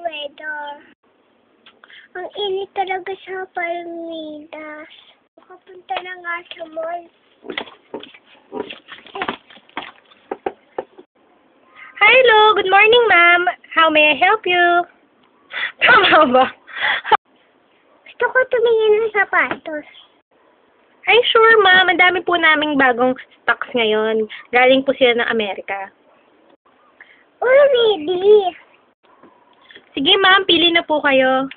weather. Ang init talaga sa Palmidas. Makapunta na nga sa mall. Hello, good morning, ma'am. How may I help you? Tama ba? Gusto ko tumingin ng sapatos. Ay, sure, ma'am. Ang dami po naming bagong stocks ngayon. Galing po sila ng Amerika. Oh, really? Sige, ma'am. Pili na po kayo.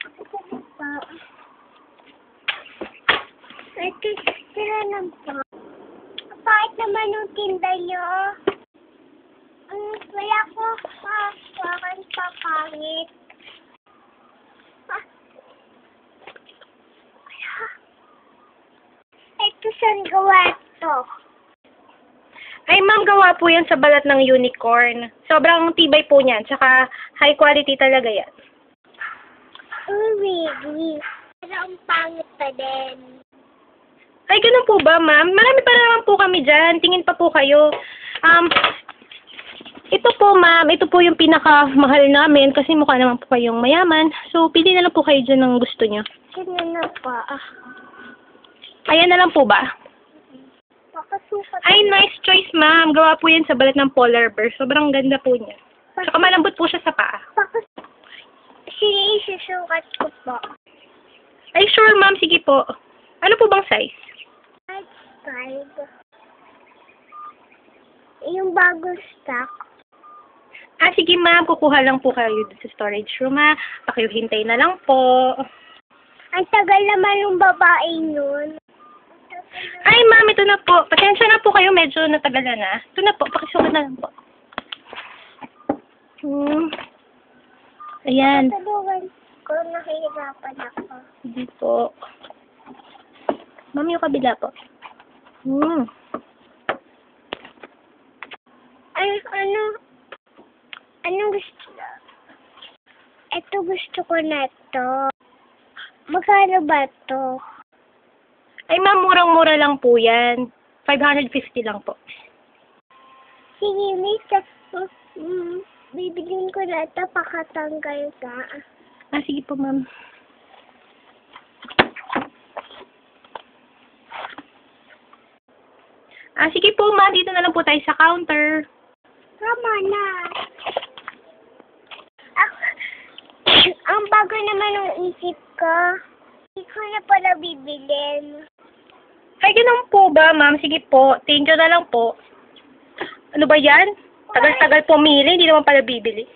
Ito, sila lang po. Bakit naman yung tinda nyo? Um, wala ko pa. Bakit papangit? Ah. Ito, saan gawa ito? Ay, ma'am, gawa po yan sa balat ng unicorn. Sobrang tibay po niyan. Tsaka high quality talaga yan. Oh, really? Pero ang pangit pa din. Ay, ganun po ba, ma'am? Marami pa naman po kami dyan. Tingin pa po kayo. Um, ito po, ma'am. Ito po yung pinakamahal namin kasi mukha naman po kayong mayaman. So, pili na lang po kayo dyan ng gusto niyo. Sino na pa? Ayan na lang po ba? Ay, nice choice, ma'am. Gawa po yan sa balat ng polar bear. Sobrang ganda po niya. Saka malambot po siya sa paa. Pakas... Sige, isusukat ko po. Ay, sure, ma'am. Sige po. Ano po bang size? Five, five. Yung bagong stock. Ah, sige, ma'am. Kukuha lang po kayo dun sa storage room, ha. Pakihintay na lang po. Ang tagal naman yung babae yun. Ay, ito na po. Pasensya na po kayo. Medyo natagalan na. Ito na po. Pakisukat na lang po. Hmm. Ayan. Tulungan ko, nahihirapan ako. Hindi po. Ma'am, yung kabila po. Hmm. Ay, ano? Anong gusto? Ito gusto ko na to. Magkano ba to? Ay, ma'am, murang-mura lang po yan. 550 lang po. Sige, miss. Mm, bibilin ko na ito, pakatanggal ka. Ah, sige po, ma'am. Ah, sige po, ma'am. Dito na lang po tayo sa counter. Tama na. Ako, ang bago naman ng isip ko. Hindi ko na pala bibilin. Ay, ganun po ba, ma'am? Sige po. Thank you na lang po. Ano ba yan? Tagal-tagal pumili, hindi naman pala bibili.